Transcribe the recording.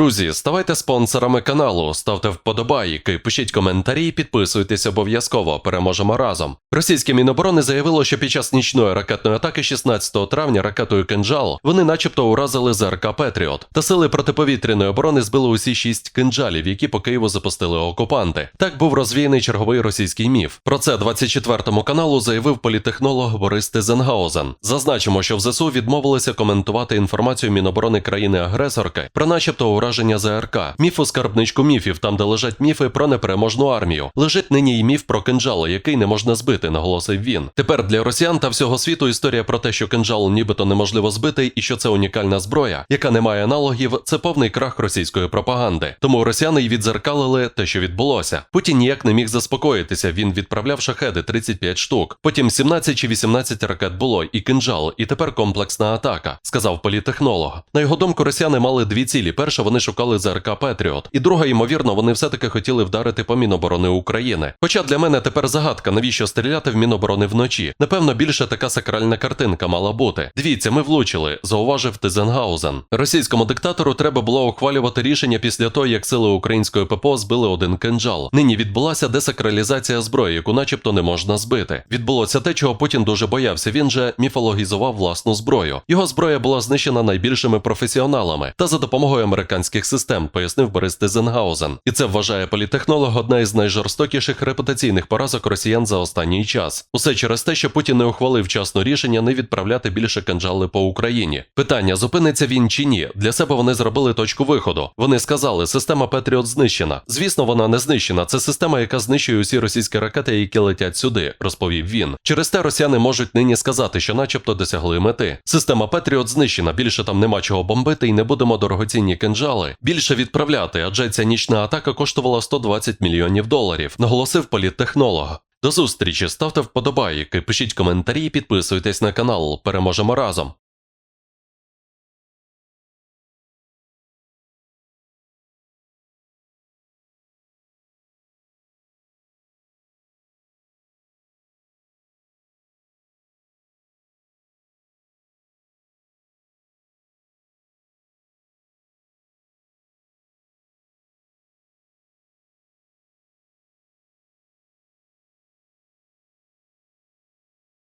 Друзі, ставайте спонсорами каналу, ставте вподобайки, пишіть коментарі, підписуйтесь обов'язково. Переможемо разом. Російське Міноборони заявило, що під час нічної ракетної атаки 16 травня ракетою «Кинджал» вони начебто уразили ЗРК Петріот. Та сили протиповітряної оборони збили усі шість кинджалів, які по Києву запустили окупанти. Так був розвіяний черговий російський міф. Про це 24 каналу заявив політехнолог Борис Тезенгаузен. Зазначимо, що в ЗСУ відмовилися коментувати інформацію Міноборони країни-агресорки про начебто ураження ЗРК. Міф у скарбничку міфів, там де лежать міфи про непереможну армію. Лежить нині й міф про кинджали, який не можна збити, наголосив він. Тепер для росіян та всього світу історія про те, що кинджал нібито неможливо збити, і що це унікальна зброя, яка не має аналогів, це повний крах російської пропаганди. Тому росіяни й відзеркалили те, що відбулося. Путін ніяк не міг заспокоїтися. Він відправляв шахеди 35 штук. Потім 17 чи 18 ракет було, і кинджал, і тепер комплексна атака, сказав політехнолог. На його думку, росіяни мали дві цілі: перша вони шукали ЗРК Петріот, і друга, ймовірно, вони все-таки хотіли вдарити по Міноборони України. Хоча для мене тепер загадка, навіщо стріляти в Міноборони вночі. Напевно, більше така сакральна картинка мала бути. Дивіться, ми влучили, зауважив Тизенгаузен. Російському диктатору треба було ухвалювати рішення після того, як сили української ППО збили один кинджал. Нині відбулася десакралізація зброї, яку начебто не можна збити. Відбулося те, чого Путін дуже боявся. Він же міфологізував власну зброю. Його зброя була знищена найбільшими професіоналами та за допомогою американських систем, пояснив Борис Тизенгаузен. І це вважає політехнолог одна із найжорстокіших репутаційних поразок росіян за останній час. Усе через те, що Путін не ухвалив вчасно рішення не відправляти більше кинджали по Україні. Питання зупиниться він чи ні. Для себе вони зробили точку виходу. Вони сказали, система Петріот знищена. Звісно, вона не знищена. Це система, яка знищує усі російські ракети, які летять сюди, розповів він. Через те росіяни можуть нині сказати, що, начебто, досягли мети. Система Петріот знищена. Більше там нема чого бомбити, і не будемо дорогоцінні кинджали. Більше відправляти, адже ця нічна атака коштувала 120 мільйонів доларів, наголосив політтехнолог. До зустрічі, ставте вподобайки, пишіть коментарі, підписуйтесь на канал. Переможемо разом.